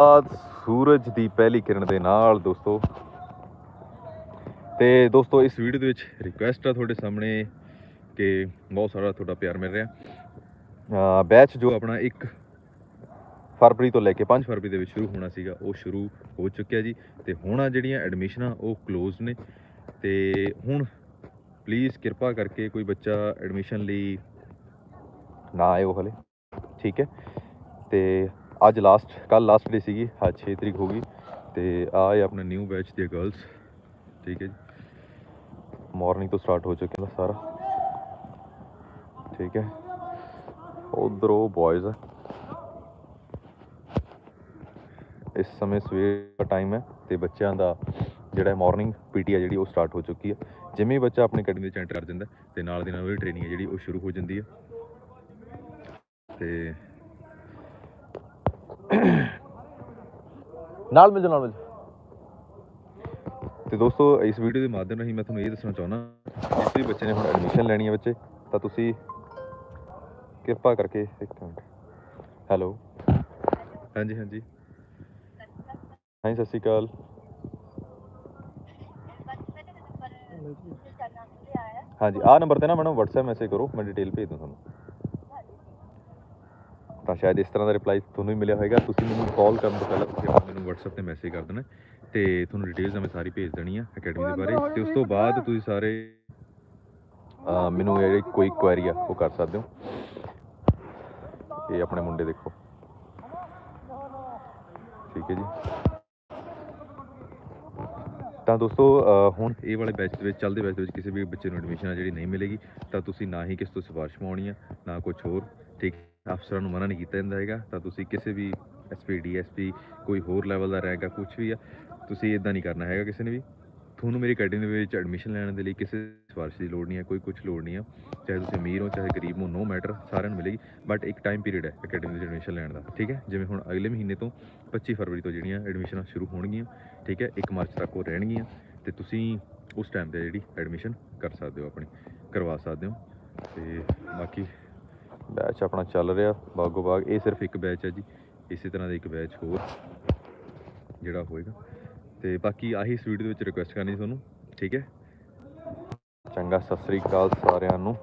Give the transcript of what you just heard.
ਬਾਅਦ ਸੂਰਜ ਦੀ ਪਹਿਲੀ ਕਿਰਨ ਦੇ ਨਾਲ, ਦੋਸਤੋ। ਤੇ ਦੋਸਤੋ, ਇਸ ਵੀਡੀਓ ਦੇ ਵਿੱਚ ਰਿਕੁਐਸਟ ਆ ਤੁਹਾਡੇ ਸਾਹਮਣੇ ਕਿ ਬਹੁਤ ਸਾਰਾ ਤੁਹਾਡਾ ਪਿਆਰ ਮਿਲ ਰਿਹਾ। ਬੈਚ ਜੋ ਆਪਣਾ 1 ਫਰਵਰੀ ਤੋਂ ਲੈ ਕੇ 5 ਫਰਵਰੀ ਦੇ ਵਿੱਚ ਸ਼ੁਰੂ ਹੋਣਾ ਸੀਗਾ, ਉਹ ਸ਼ੁਰੂ ਹੋ ਚੁੱਕਿਆ ਜੀ। ਤੇ ਹੁਣ ਆ ਜਿਹੜੀਆਂ ਐਡਮਿਸ਼ਨਾਂ ਉਹ ক্লোਜ਼ ਨੇ। ਤੇ ਹੁਣ ਪਲੀਜ਼ ਕਿਰਪਾ ਕਰਕੇ ਕੋਈ ਬੱਚਾ ਐਡਮਿਸ਼ਨ ਲਈ ਨਾ ਆਇਓ ਹਲੇ। ਠੀਕ ਹੈ? ਤੇ ਅੱਜ ਲਾਸਟ ਕੱਲ ਲਾਸਟ ਡੇ ਸੀਗੀ, ਅੱਜ 6 ਤਰੀਕ ਹੋ ਗਈ ਤੇ ਆ ਹੈ ਆਪਣਾ ਨਿਊ ਬੈਚ ਦੀਆਂ ਗਰਲਸ ਠੀਕ ਹੈ ਜੀ। ਮਾਰਨਿੰਗ ਤੋਂ ਸਟਾਰਟ ਹੋ ਚੁੱਕਿਆ ਸਾਰਾ। ਠੀਕ ਹੈ। ਉਧਰ ਉਹ ਬॉयਜ਼ ਹੈ ਇਸ ਸਮੇਂ ਸਵੇਰ ਦਾ ਟਾਈਮ ਹੈ ਤੇ ਬੱਚਿਆਂ ਦਾ ਜਿਹੜਾ ਮਾਰਨਿੰਗ ਪੀਟੀ ਆ ਜਿਹੜੀ ਉਹ ਸਟਾਰਟ ਹੋ ਚੁੱਕੀ ਹੈ। ਜਿਵੇਂ ਬੱਚਾ ਆਪਣੀ ਅਕੈਡਮੀ ਵਿੱਚ ਐਂਟਰ ਕਰ ਜਾਂਦਾ ਹੈ ਤੇ ਨਾਲ ਦੀ ਨਾਲ ਉਹਦੀ ਟ੍ਰੇਨਿੰਗ ਹੈ ਜਿਹੜੀ ਉਹ ਸ਼ੁਰੂ ਹੋ ਜਾਂਦੀ ਹੈ। ਤੇ ਨਾਲ ਮਿਲ ਜਾਓ ਨਾਲ ਮਿਲ ਜਾਓ। ਤੇ ਦੋਸਤੋ ਇਸ ਵੀਡੀਓ ਦੇ ਮਾਧਿਅਮ ਰਾਹੀਂ ਮੈਂ ਤੁਹਾਨੂੰ ਇਹ ਦੱਸਣਾ ਚਾਹੁੰਦਾ ਜਿਸ ਵੀ ਬੱਚੇ ਨੇ ਹੁਣ ਐਡਮਿਸ਼ਨ ਲੈਣੀ ਹੈ ਬੱਚੇ ਤਾਂ ਤੁਸੀਂ ਕਿਰਪਾ ਕਰਕੇ ਇੱਕ ਮਿੰਟ। ਹੈਲੋ ਹਾਂਜੀ ਹਾਂਜੀ। ਹਾਂਜੀ ਸਤਿ ਸ਼੍ਰੀ ਅਕਾਲ। ਹਾਂਜੀ। ਆਹ ਨੰਬਰ ਤੇ ਨਾ ਮੈਨੂੰ WhatsApp ਮੈਸੇਜ ਕਰੋ ਮੈਂ ਡਿਟੇਲ ਭੇਜ ਦੂੰ ਤੁਹਾਨੂੰ। ਤਾਂ ਸ਼ਾਇਦ ਇਸ ਤਰ੍ਹਾਂ ਦਾ ਰਿਪਲਾਈ ਤੁਹਾਨੂੰ ਹੀ ਮਿਲਿਆ ਹੋਵੇਗਾ ਤੁਸੀਂ ਮੈਨੂੰ ਕਾਲ ਕਰਨ ਤੋਂ ਪਹਿਲਾਂ ਤੁਸੀਂ ਆਪਣਾ ਮੈਨੂੰ WhatsApp ਤੇ ਮੈਸੇਜ ਕਰ ਦੇਣਾ। ਤੇ ਤੁਹਾਨੂੰ ਡਿਟੇਲਸ ਮੈਂ ਸਾਰੀ ਭੇਜ ਦੇਣੀ ਆ ਅਕੈਡਮੀ ਦੇ ਬਾਰੇ। ਤੇ ਉਸ ਤੋਂ ਬਾਅਦ ਤੁਸੀਂ ਸਾਰੇ ਮੈਨੂੰ ਜਿਹੜੀ ਕੋਈ ਕੁਐਰੀ ਆ, ਉਹ ਕਰ ਸਕਦੇ ਹੋ। ਇਹ ਆਪਣੇ ਮੁੰਡੇ ਦੇਖੋ। ਠੀਕ ਹੈ ਜੀ। ਤਾਂ ਦੋਸਤੋ ਹੁਣ ਇਹ ਵਾਲੇ ਬੈਚ ਦੇ ਵਿੱਚ, ਚੱਲਦੇ ਬੈਚ ਦੇ ਵਿੱਚ ਕਿਸੇ ਵੀ ਬੱਚੇ ਨੂੰ ਐਡਮਿਸ਼ਨ ਆ ਜਿਹੜੀ ਨਹੀਂ ਮਿਲੇਗੀ, ਤਾਂ ਤੁਸੀਂ ਨਾ ਹੀ ਕਿਸੇ ਤੋਂ ਸਿਫਾਰਿਸ਼ ਪਾਉਣੀ ਆ, ਨਾ ਕੁਝ ਹੋਰ। ਠੀਕ ਅਫਸਰਾਂ ਨੂੰ ਮਨਾ ਨਹੀਂ ਕੀਤਾ ਜਾਂਦਾ ਹੈਗਾ। ਤਾਂ ਤੁਸੀਂ ਕਿਸੇ ਵੀ ਐਸਪੀ ਡੀਐਸਪੀ ਕੋਈ ਹੋਰ ਲੈਵਲ ਦਾ ਰੈਂਕ ਆ ਕੁਝ ਵੀ ਆ, ਤੁਸੀਂ ਇਦਾਂ ਨਹੀਂ ਕਰਨਾ ਹੈਗਾ ਕਿਸੇ ਨੇ ਵੀ। ਤੁਹਾਨੂੰ ਮੇਰੀ ਅਕੈਡਮੀ ਦੇ ਵਿੱਚ ਐਡਮਿਸ਼ਨ ਲੈਣ ਦੇ ਲਈ ਕਿਸੇ ਸਿਫਾਰਿਸ਼ ਦੀ ਲੋੜ ਨਹੀਂ ਹੈ ਕੋਈ ਕੁਝ ਲੋੜ ਨਹੀਂ ਆ। ਚਾਹੇ ਤੁਸੀਂ ਅਮੀਰ ਹੋ, ਚਾਹੇ ਗਰੀਬ ਹੋ ਨੋ ਮੈਟਰ ਸਾਰਿਆਂ ਨੂੰ ਮਿਲੇਗੀ। ਬਟ ਇੱਕ ਟਾਈਮ ਪੀਰੀਅਡ ਹੈ ਅਕੈਡਮੀ ਵਿੱਚ ਐਡਮਿਸ਼ਨ ਲੈਣ ਦਾ, ਠੀਕ ਹੈ? ਜਿਵੇਂ ਹੁਣ ਅਗਲੇ ਮਹੀਨੇ ਤੋਂ 25 ਫਰਵਰੀ ਤੋਂ ਜਿਹੜੀਆਂ ਐਡਮਿਸ਼ਨਾਂ ਸ਼ੁਰੂ ਹੋਣਗੀਆਂ, ਠੀਕ ਹੈ? 1 ਮਾਰਚ ਤੱਕ ਉਹ ਰਹਿਣਗੀਆਂ। ਤੇ ਤੁਸੀਂ ਉਸ ਟਾਈਮ ਤੇ ਜਿਹੜੀ ਐਡਮਿਸ਼ਨ ਕਰ ਸਕਦੇ ਹੋ, ਆਪਣੀ, ਕਰਵਾ ਸਕਦੇ ਹੋ। ਤੇ ਬਾਕੀ ਬੈਚ ਆਪਣਾ ਚੱਲ ਰਿਹਾ, ਬਾਗੋ ਬਾਗ। ਇਹ ਸਿਰਫ ਇੱਕ ਬੈਚ ਹੈ ਜੀ। ਇਸੇ ਤਰ੍ਹਾਂ ਦਾ ਇੱਕ ਬੈਚ ਹੋਰ, ਜਿਹੜਾ ਹੋਏਗਾ। ਤੇ ਬਾਕੀ ਆਹੀ ਇਸ ਵੀਡੀਓ ਦੇ ਵਿੱਚ ਰਿਕੁਐਸਟ ਕਰਨੀ ਤੁਹਾਨੂੰ। ਠੀਕ ਹੈ? ਚੰਗਾ, ਸਤਿ ਸ੍ਰੀ ਅਕਾਲ ਸਾਰਿਆਂ ਨੂੰ।